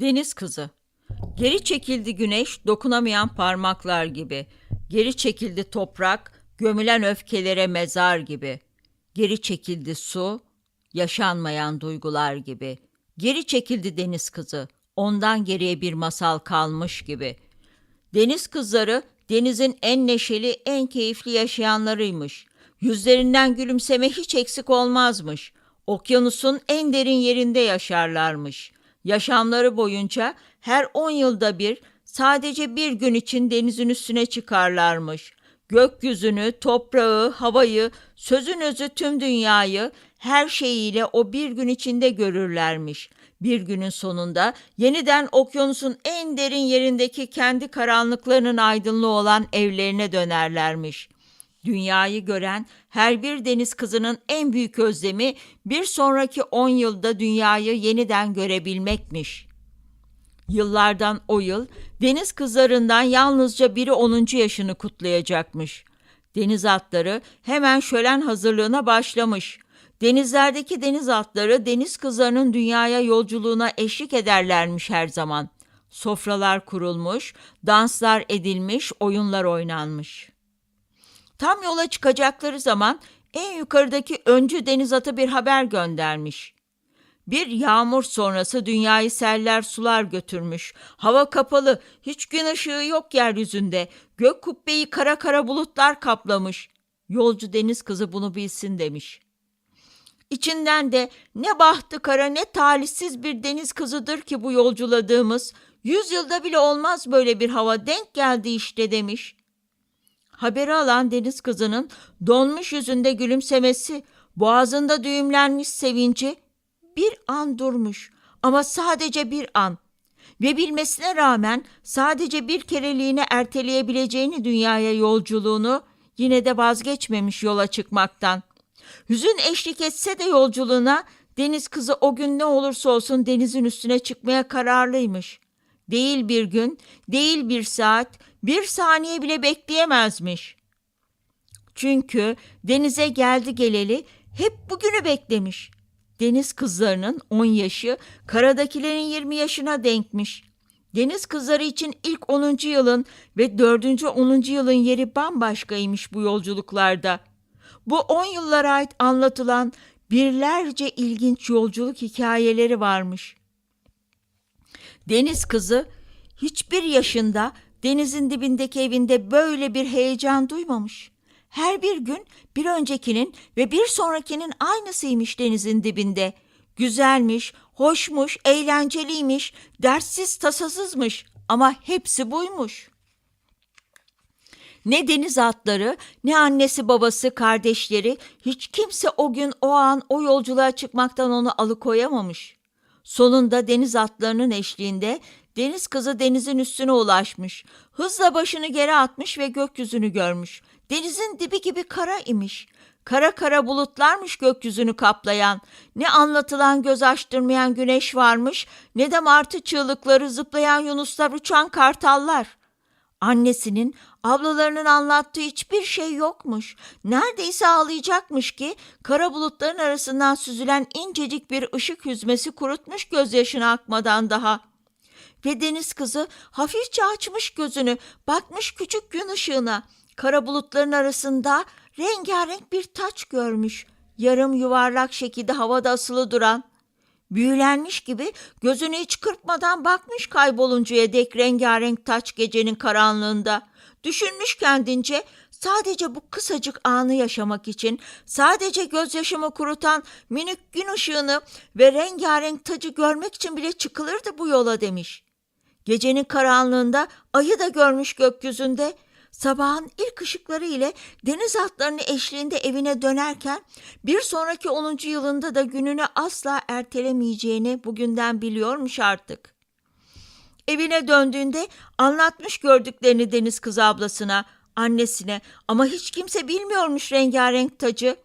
Deniz kızı. Geri çekildi güneş dokunamayan parmaklar gibi. Geri çekildi toprak gömülen öfkelere mezar gibi. Geri çekildi su yaşanmayan duygular gibi. Geri çekildi deniz kızı ondan geriye bir masal kalmış gibi. Deniz kızları denizin en neşeli, en keyifli yaşayanlarıymış. Yüzlerinden gülümseme hiç eksik olmazmış. Okyanusun en derin yerinde yaşarlarmış. Yaşamları boyunca her on yılda bir sadece bir gün için denizin üstüne çıkarlarmış. Gökyüzünü, toprağı, havayı, sözün özü tüm dünyayı her şeyiyle o bir gün içinde görürlermiş. Bir günün sonunda yeniden okyanusun en derin yerindeki kendi karanlıklarının aydınlığı olan evlerine dönerlermiş. Dünyayı gören her bir deniz kızının en büyük özlemi bir sonraki on yılda dünyayı yeniden görebilmekmiş. Yıllardan o yıl deniz kızlarından yalnızca biri 10. yaşını kutlayacakmış. Deniz atları hemen şölen hazırlığına başlamış. Denizlerdeki deniz atları deniz kızlarının dünyaya yolculuğuna eşlik ederlermiş her zaman. Sofralar kurulmuş, danslar edilmiş, oyunlar oynanmış. Tam yola çıkacakları zaman en yukarıdaki öncü deniz atı bir haber göndermiş. Bir yağmur sonrası dünyayı seller sular götürmüş. Hava kapalı, hiç gün ışığı yok yeryüzünde. Gök kubbeyi kara kara bulutlar kaplamış. Yolcu deniz kızı bunu bilsin demiş. İçinden de ne bahtı kara ne talihsiz bir deniz kızıdır ki bu yolculadığımız. Yüz yılda bile olmaz böyle bir hava denk geldi işte demiş. Haberi alan deniz kızının donmuş yüzünde gülümsemesi, boğazında düğümlenmiş sevinci bir an durmuş ama sadece bir an ve bilmesine rağmen sadece bir kereliğine erteleyebileceğini dünyaya yolculuğunu yine de vazgeçmemiş yola çıkmaktan. Hüzün eşlik etse de yolculuğuna deniz kızı o gün ne olursa olsun denizin üstüne çıkmaya kararlıymış. Değil bir gün, değil bir saat, bir saniye bile bekleyemezmiş. Çünkü denize geldi geleli hep bugünü beklemiş. Deniz kızlarının 10 yaşı karadakilerin 20 yaşına denkmiş. Deniz kızları için ilk 10. yılın ve 4. 10. yılın yeri bambaşkaymış bu yolculuklarda. Bu 10 yıllara ait anlatılan birlerce ilginç yolculuk hikayeleri varmış. Deniz kızı hiçbir yaşında denizin dibindeki evinde böyle bir heyecan duymamış. Her bir gün bir öncekinin ve bir sonrakinin aynısıymış denizin dibinde. Güzelmiş, hoşmuş, eğlenceliymiş, dertsiz tasasızmış ama hepsi buymuş. Ne deniz atları, ne annesi babası, kardeşleri, hiç kimse o gün, o an, o yolculuğa çıkmaktan onu alıkoyamamış. Sonunda deniz atlarının eşliğinde deniz kızı denizin üstüne ulaşmış. Hızla başını geri atmış ve gökyüzünü görmüş. Denizin dibi gibi kara imiş. Kara kara bulutlarmış gökyüzünü kaplayan. Ne anlatılan göz açtırmayan güneş varmış, ne de martı çığlıkları, zıplayan yunuslar, uçan kartallar. Annesinin, ablalarının anlattığı hiçbir şey yokmuş. Neredeyse ağlayacakmış ki kara bulutların arasından süzülen incecik bir ışık hüzmesi kurutmuş gözyaşını akmadan daha. Ve deniz kızı hafifçe açmış gözünü, bakmış küçük gün ışığına. Kara bulutların arasında rengarenk bir taç görmüş. Yarım yuvarlak şekilde havada asılı duran. Büyülenmiş gibi gözünü hiç kırpmadan bakmış kayboluncuya dek rengarenk taç gecenin karanlığında. Düşünmüş kendince sadece bu kısacık anı yaşamak için, sadece gözyaşımı kurutan minik gün ışığını ve rengarenk tacı görmek için bile çıkılırdı bu yola demiş. Gecenin karanlığında ayı da görmüş gökyüzünde. Sabahın ilk ışıkları ile deniz atlarının eşliğinde evine dönerken bir sonraki 10. yılında da gününü asla ertelemeyeceğini bugünden biliyormuş artık. Evine döndüğünde anlatmış gördüklerini deniz kızı ablasına, annesine ama hiç kimse bilmiyormuş rengarenk tacı.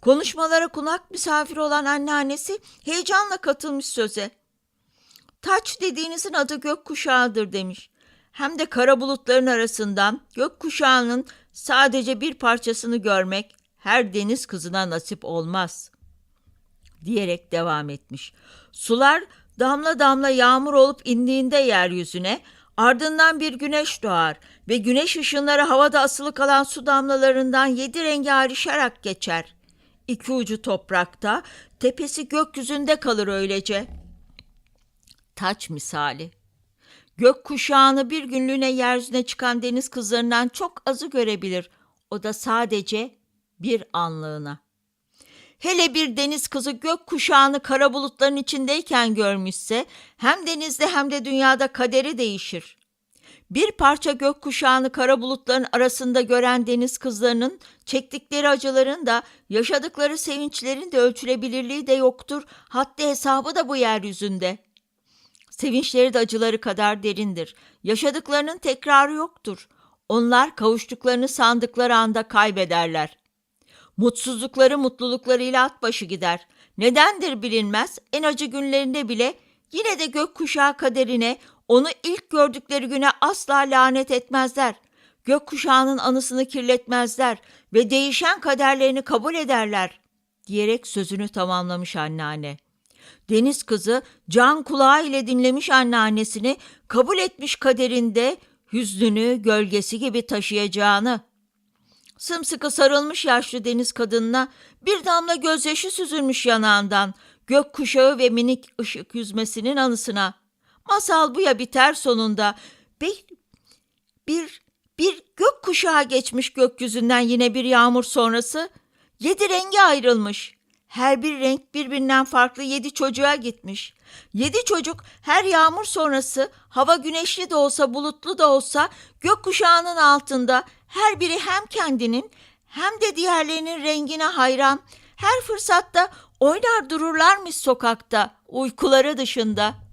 Konuşmalara kulak misafir olan anneannesi heyecanla katılmış söze. Taç dediğinizin adı gökkuşağıdır demiş. Hem de kara bulutların arasından gökkuşağının sadece bir parçasını görmek her deniz kızına nasip olmaz. Diyerek devam etmiş. Sular Damla damla yağmur olup indiğinde yeryüzüne, ardından bir güneş doğar ve güneş ışınları havada asılı kalan su damlalarından yedi rengi ayrışarak geçer. İki ucu toprakta, tepesi gökyüzünde kalır öylece. Taç misali. Gök kuşağını bir günlüğüne yeryüzüne çıkan deniz kızlarından çok azı görebilir. O da sadece bir anlığına. Hele bir deniz kızı gök kuşağını kara bulutların içindeyken görmüşse hem denizde hem de dünyada kaderi değişir. Bir parça gök kuşağını kara bulutların arasında gören deniz kızlarının çektikleri acıların da yaşadıkları sevinçlerin de ölçülebilirliği de yoktur. Haddi hesabı da bu yeryüzünde. Sevinçleri de acıları kadar derindir. Yaşadıklarının tekrarı yoktur. Onlar kavuştuklarını sandıkları anda kaybederler. Mutsuzlukları mutluluklarıyla at başı gider. Nedendir bilinmez en acı günlerinde bile yine de gökkuşağı kaderine onu ilk gördükleri güne asla lanet etmezler. Gökkuşağının anısını kirletmezler ve değişen kaderlerini kabul ederler diyerek sözünü tamamlamış anneanne. Deniz kızı can kulağı ile dinlemiş anneannesini, kabul etmiş kaderinde hüznünü gölgesi gibi taşıyacağını. Sımsıkı sarılmış yaşlı deniz kadınına bir damla gözyaşı süzülmüş yanağından, gök kuşağı ve minik ışık yüzmesinin anısına. Masal bu ya biter sonunda. Bir, bir, bir gök kuşağı geçmiş gökyüzünden yine bir yağmur sonrası. Yedi rengi ayrılmış. Her bir renk birbirinden farklı yedi çocuğa gitmiş. Yedi çocuk her yağmur sonrası hava güneşli de olsa bulutlu da olsa gökkuşağının altında her biri hem kendinin hem de diğerlerinin rengine hayran. Her fırsatta oynar dururlarmış sokakta uykuları dışında.''